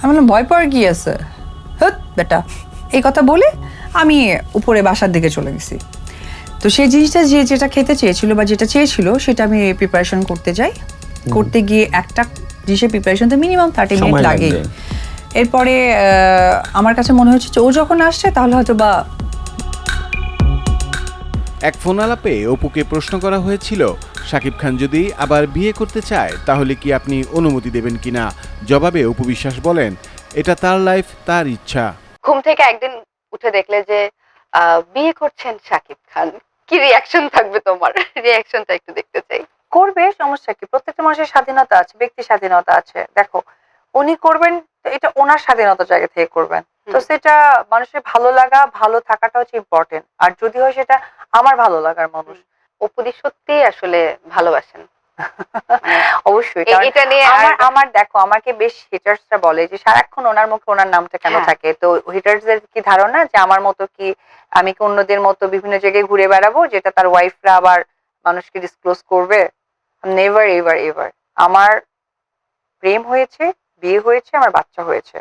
আমি বললাম ভয় পাওয়ার কি আছে? হত বেটা এই কথা বলে আমি উপরে বাসার দিকে চলে গেছি। তো সেই জিনিসটা যে যেটা খেতে চেয়েছিল বা যেটা চেয়েছিল সেটা আমি প্রিপারেশন করতে যাই। করতে গিয়ে একটা জিনিসের প্রিপারেশন তো মিনিমাম থার্টি মিনিট লাগে এরপরে আমার কাছে মনে হচ্ছে ও যখন আসছে তাহলে হয়তো বা এক ফোন আলাপে অপুকে প্রশ্ন করা হয়েছিল শাকিব খান যদি আবার বিয়ে করতে চায় তাহলে কি আপনি অনুমতি দেবেন কিনা? জবাবে অপু বিশ্বাস বলেন এটা তার লাইফ তার ইচ্ছা। ঘুম থেকে একদিন উঠে দেখলে যে আহ, বিয়ে করছেন শাকিব খান। কি রিয়াকশন থাকবে তোমার? রিয়াকশনটা একটু দেখতে চাই। করবে সমস্যা কি? প্রত্যেকটা মানুষের স্বাধীনতা আছে ব্যক্তি স্বাধীনতা আছে। দেখো উনি করবেন এটা ওনার স্বাধীনতার জায়গা থেকে করবেন। তো সেটা মানুষের ভালো লাগা ভালো থাকাটা হচ্ছে ইম্পর্টেন্ট আর যদি হয় সেটা আমার ভালো লাগার মানুষ। অপুদি সত্যি আসলে ভালোবাসেন। অবশ্যই এটা নিয়ে আমার আমার দেখো আমাকে বেশ হিটার্সরা বলে যে সারাক্ষণ ওনার মুখে ওনার নামটা কেন হ্যাঁ। থাকে? তো হিটার্সদের কি ধারণা যে আমার মতো কি আমি কি অন্যদের মতো বিভিন্ন জায়গায় ঘুরে বেড়াবো যেটা তার ওয়াইফরা আবার মানুষকে ডিসক্লোজ করবে? নেভার এভার এভার আমার প্রেম হয়েছে বিয়ে হয়েছে আমার বাচ্চা হয়েছে।